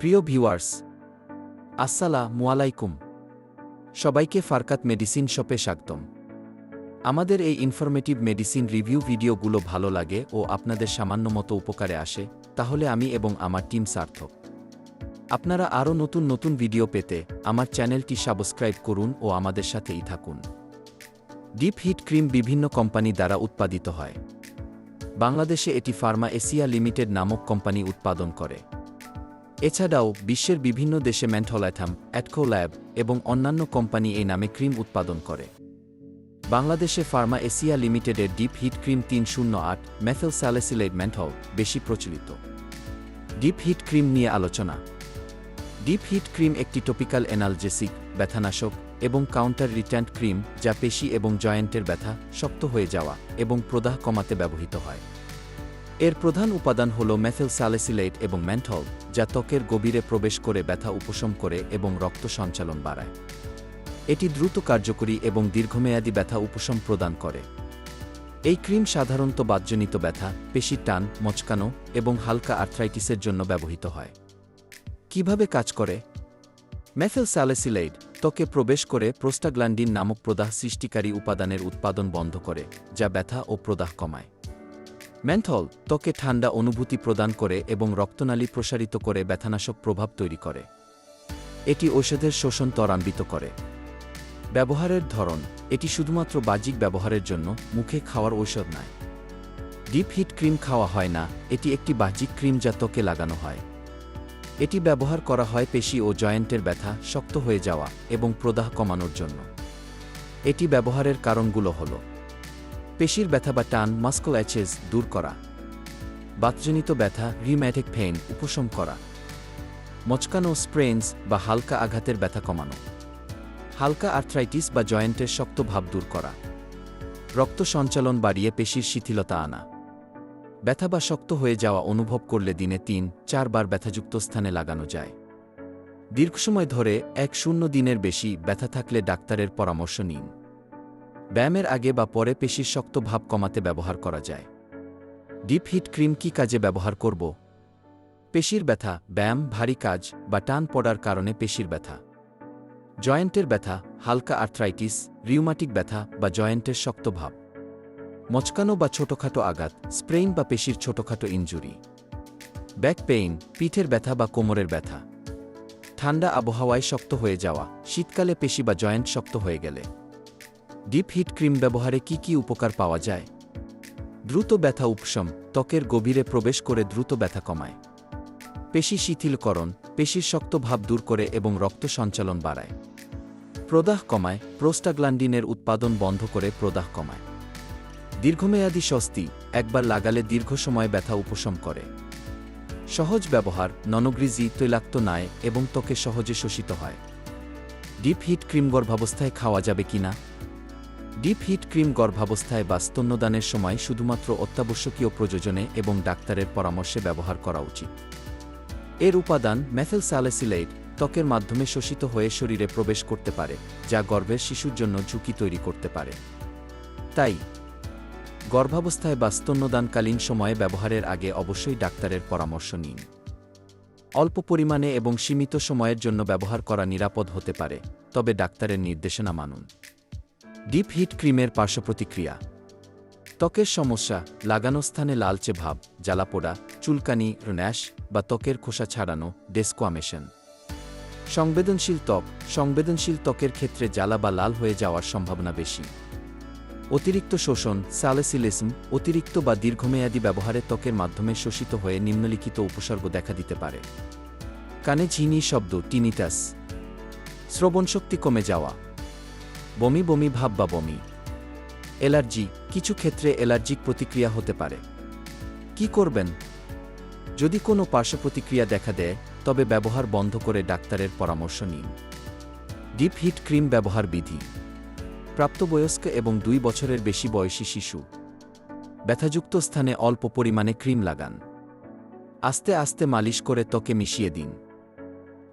প্রিয় ভিউয়ার্স, আসসালামু আলাইকুম। সবাইকে ফারকাত মেডিসিন শপে স্বাগতম। আমাদের এই ইনফরমেটিভ মেডিসিন রিভিউ ভিডিওগুলো ভালো লাগে ও আপনাদের সামান্য মতো উপকারে আসে, তাহলে আমি এবং আমার টিম সার্থক। আপনারা আরও নতুন নতুন ভিডিও পেতে আমার চ্যানেলটি সাবস্ক্রাইব করুন ও আমাদের সাথেই থাকুন। ডিপ হিট ক্রিম বিভিন্ন কোম্পানি দ্বারা উৎপাদিত হয়। বাংলাদেশে এটি ফার্মা এশিয়া লিমিটেড নামক কোম্পানি উৎপাদন করে। এছাড়াও, বিশ্বের বিভিন্ন দেশে ম্যান্থোলাইথাম অ্যাটকো ল্যাব এবং অন্যান্য কোম্পানি এই নামে ক্রিম উৎপাদন করে। বাংলাদেশে ফার্মা এশিয়া লিমিটেডের ডিপ হিট ক্রিম তিন শূন্য আট মেথেল স্যালেসিলেট ম্যান্থল বেশি প্রচলিত। ডিপ হিট ক্রিম নিয়ে আলোচনা। ডিপ হিট ক্রিম একটি টপিক্যাল এনালজেসিক ব্যথানাশক এবং কাউন্টার রিট্যান্ট ক্রিম যা পেশি এবং জয়েন্টের ব্যথা শক্ত হয়ে যাওয়া এবং প্রদাহ কমাতে ব্যবহৃত হয়। এর প্রধান উপাদান হল মেথেল স্যালেসিলেট এবং ম্যান্থল যা ত্বকের গভীরে প্রবেশ করে ব্যথা উপশম করে এবং রক্ত সঞ্চালন বাড়ায়। এটি দ্রুত কার্যকরী এবং দীর্ঘমেয়াদী ব্যথা উপশম প্রদান করে। এই ক্রিম সাধারণত বাতজনিত ব্যথা পেশি টান, মচকানো এবং হালকা আর্থ্রাইটিসের জন্য ব্যবহৃত হয়। কীভাবে কাজ করে? মেথেল স্যালেসিলেট ত্বকে প্রবেশ করে প্রোস্টাগ্ল্যান্ডিন নামক প্রদাহ সৃষ্টিকারী উপাদানের উৎপাদন বন্ধ করে, যা ব্যথা ও প্রদাহ কমায়। ম্যান্থল ত্বকে ঠান্ডা অনুভূতি প্রদান করে এবং রক্তনালী প্রসারিত করে ব্যথানাশক প্রভাব তৈরি করে। এটি ঔষধের শোষণ ত্বরান্বিত করে। ব্যবহারের ধরন, এটি শুধুমাত্র বাহ্যিক ব্যবহারের জন্য মুখে খাওয়ার ঔষধ নয়। ডিপ হিট ক্রিম খাওয়া হয় না, এটি একটি বাহ্যিক ক্রিম যা ত্বকে লাগানো হয়। এটি ব্যবহার করা হয় পেশি ও জয়েন্টের ব্যথা, শক্ত হয়ে যাওয়া এবং প্রদাহ কমানোর জন্য। এটি ব্যবহারের কারণগুলো হল পেশির ব্যথা বা টান মাস্কল অ্যাচেস দূর করা। বাতজনিত ব্যথা রিম্যাটিক পেইন উপশম করা। মচকানো স্প্রেন্স বা হালকা আঘাতের ব্যথা কমানো। হালকা আর্থ্রাইটিস বা জয়েন্টের শক্ত ভাব দূর করা। রক্ত সঞ্চালন বাড়িয়ে পেশির শিথিলতা আনা। ব্যথা বা শক্ত হয়ে যাওয়া অনুভব করলে দিনে তিন, চারবার ব্যথাযুক্ত স্থানে লাগানো যায়। দীর্ঘ সময় ধরে এক শূন্য দিনের বেশি ব্যথা থাকলে ডাক্তারের পরামর্শ নিন। ব্যায়ামের আগে বা পরে পেশির শক্ত ভাব কমাতে ব্যবহার করা যায়। ডিপ হিট ক্রিম কি কাজে ব্যবহার করব? পেশির ব্যথা, ব্যায়াম, ভারী কাজ বা টান পড়ার কারণে পেশির ব্যথা। জয়েন্টের ব্যথা, হালকা আর্থ্রাইটিস, রিউমাটিক ব্যথা বা জয়েন্টের শক্ত ভাব। মচকানো বা ছোটখাটো আঘাত, স্প্রেইন বা পেশির ছোটখাটো ইনজুরি। ব্যাক পেইন, পিঠের ব্যথা বা কোমরের ব্যথা। ঠান্ডা আবহাওয়ায় শক্ত হয়ে যাওয়া, শীতকালে পেশি বা জয়েন্ট শক্ত হয়ে গেলে। ডিপ হিট ক্রিম ব্যবহারে কি কি উপকার পাওয়া যায়? দ্রুত ব্যথা উপশম, ত্বকের গভীরে প্রবেশ করে দ্রুত ব্যথা কমায়। পেশি শিথিলকরণ, পেশির শক্ত ভাব দূর করে এবং রক্ত সঞ্চালন বাড়ায়। প্রদাহ কমায় প্রোস্টাগ্লান্ডিনের উৎপাদন বন্ধ করে প্রদাহ কমায়। দীর্ঘমেয়াদী স্বস্তি, একবার লাগালে দীর্ঘ সময় ব্যথা উপশম করে। সহজ ব্যবহার, ননগ্রিজি, তৈলাক্ত নায় এবং ত্বকে সহজে শোষিত হয়। ডিপ হিট ক্রিম গর্ভাবস্থায় খাওয়া যাবে কিনা? ডিপ হিট ক্রিম গর্ভাবস্থায় বা স্তন্যদানের সময় শুধুমাত্র অত্যাবশ্যকীয় প্রয়োজনে এবং ডাক্তারের পরামর্শে ব্যবহার করা উচিত। এর উপাদান মেথেল স্যালেসিলেট ত্বকের মাধ্যমে শোষিত হয়ে শরীরে প্রবেশ করতে পারে, যা গর্ভের শিশুর জন্য ঝুঁকি তৈরি করতে পারে। তাই, গর্ভাবস্থায় বা স্তন্যদানকালীন সময়ে ব্যবহারের আগে অবশ্যই ডাক্তারের পরামর্শ নিন। অল্প পরিমাণে এবং সীমিত সময়ের জন্য ব্যবহার করা নিরাপদ হতে পারে, তবে ডাক্তারের নির্দেশনা মানুন। ডিপ হিট ক্রিমের পার্শ্বপ্রতিক্রিয়া। ত্বকের সমস্যা, লাগানো স্থানে লালচে ভাব, জ্বালাপোড়া, চুলকানি, র্যাশ বা ত্বকের খোসা ছাড়ানো ডেস্কোয়ামেশন। সংবেদনশীল ত্বক, সংবেদনশীল ত্বকের ক্ষেত্রে জ্বালা বা লাল হয়ে যাওয়ার সম্ভাবনা বেশি। অতিরিক্ত শোষণ স্যালেসিলিসম অতিরিক্ত বা দীর্ঘমেয়াদী ব্যবহারে ত্বকের মাধ্যমে শোষিত হয়ে নিম্নলিখিত উপসর্গ দেখা দিতে পারে। কানে ঝিনি শব্দ, টিনিটাস। শ্রবণশক্তি কমে যাওয়া। বমি বমি ভাব বা বমি। অ্যালার্জি কিছু ক্ষেত্রে অ্যালার্জিক প্রতিক্রিয়া হতে পারে। কি করবেন? যদি কোনো পার্শ্বপ্রতিক্রিয়া দেখা দেয়, তবে ব্যবহার বন্ধ করে ডাক্তারের পরামর্শ নিন। ডিপ হিট ক্রিম ব্যবহার বিধি। প্রাপ্তবয়স্ক এবং দুই বছরের বেশি বয়সী শিশু। ব্যথাযুক্ত স্থানে অল্প পরিমাণে ক্রিম লাগান। আস্তে আস্তে মালিশ করে ত্বকে মিশিয়ে দিন।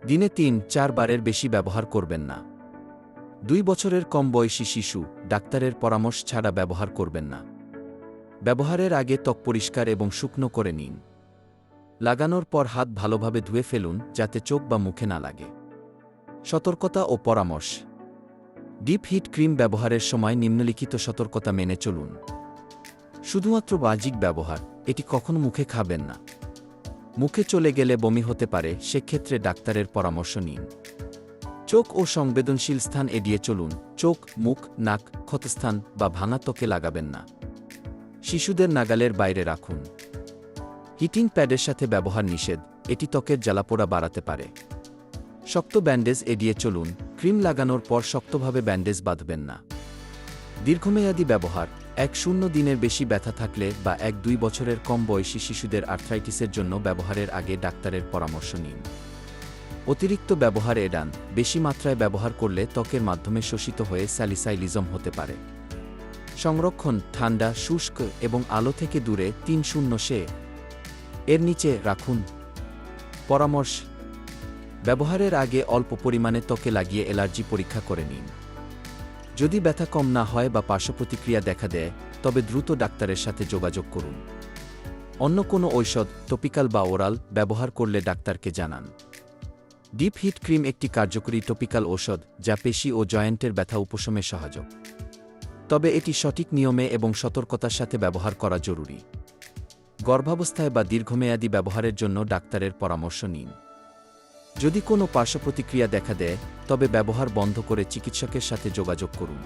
দিনে তিন চার বারের বেশি ব্যবহার করবেন না। দুই বছরের কম বয়সী শিশু ডাক্তারের পরামর্শ ছাড়া ব্যবহার করবেন না। ব্যবহারের আগে ত্বক পরিষ্কার এবং শুকনো করে নিন। লাগানোর পর হাত ভালোভাবে ধুয়ে ফেলুন যাতে চোখ বা মুখে না লাগে। সতর্কতা ও পরামর্শ। ডিপ হিট ক্রিম ব্যবহারের সময় নিম্নলিখিত সতর্কতা মেনে চলুন। শুধুমাত্র বাহ্যিক ব্যবহার, এটি কখনো মুখে খাবেন না। মুখে চলে গেলে বমি হতে পারে, সেক্ষেত্রে ডাক্তারের পরামর্শ নিন। চোখ ও সংবেদনশীল স্থান এড়িয়ে চলুন। চোখ, মুখ, নাক, ক্ষতস্থান বা ভাঙা ত্বকে লাগাবেন না। শিশুদের নাগালের বাইরে রাখুন। হিটিং প্যাডের সাথে ব্যবহার নিষেধ। এটি ত্বকের জ্বালাপোড়া বাড়াতে পারে। শক্ত ব্যান্ডেজ এড়িয়ে চলুন। ক্রিম লাগানোর পর শক্তভাবে ব্যান্ডেজ বাঁধবেন না। দীর্ঘমেয়াদী ব্যবহার। এক শূন্য দিনের বেশি ব্যথা থাকলে বা এক দুই বছরের কম বয়সী শিশুদের আর্থ্রাইটিসের জন্য ব্যবহারের আগে ডাক্তারের পরামর্শ নিন। অতিরিক্ত ব্যবহার এড়ান বেশি মাত্রায় ব্যবহার করলে ত্বকের মাধ্যমে শোষিত হয়ে স্যালিসাইলিজম হতে পারে। সংরক্ষণ, ঠান্ডা, শুষ্ক এবং আলো থেকে দূরে তিন শূন্য সে। এর নিচে রাখুন। পরামর্শ, ব্যবহারের আগে অল্প পরিমাণে ত্বকে লাগিয়ে অ্যালার্জি পরীক্ষা করে নিন। যদি ব্যথা কম না হয় বা পার্শ্বপ্রতিক্রিয়া দেখা দেয়, তবে দ্রুত ডাক্তারের সাথে যোগাযোগ করুন। অন্য কোনো ঔষধ, টপিক্যাল বা ওরাল ব্যবহার করলে ডাক্তারকে জানান। ডিপ হিট ক্রিম একটি কার্যকরী টপিক্যাল ঔষধ, যা পেশি ও জয়েন্টের ব্যথা উপশমে সহায়ক তবে এটি সঠিক নিয়মে এবং সতর্কতার সাথে ব্যবহার করা জরুরি। গর্ভাবস্থায় বা দীর্ঘমেয়াদী ব্যবহারের জন্য ডাক্তারের পরামর্শ নিন। যদি কোনো পার্শ্বপ্রতিক্রিয়া দেখা দেয়, তবে ব্যবহার বন্ধ করে চিকিৎসকের সাথে যোগাযোগ করুন।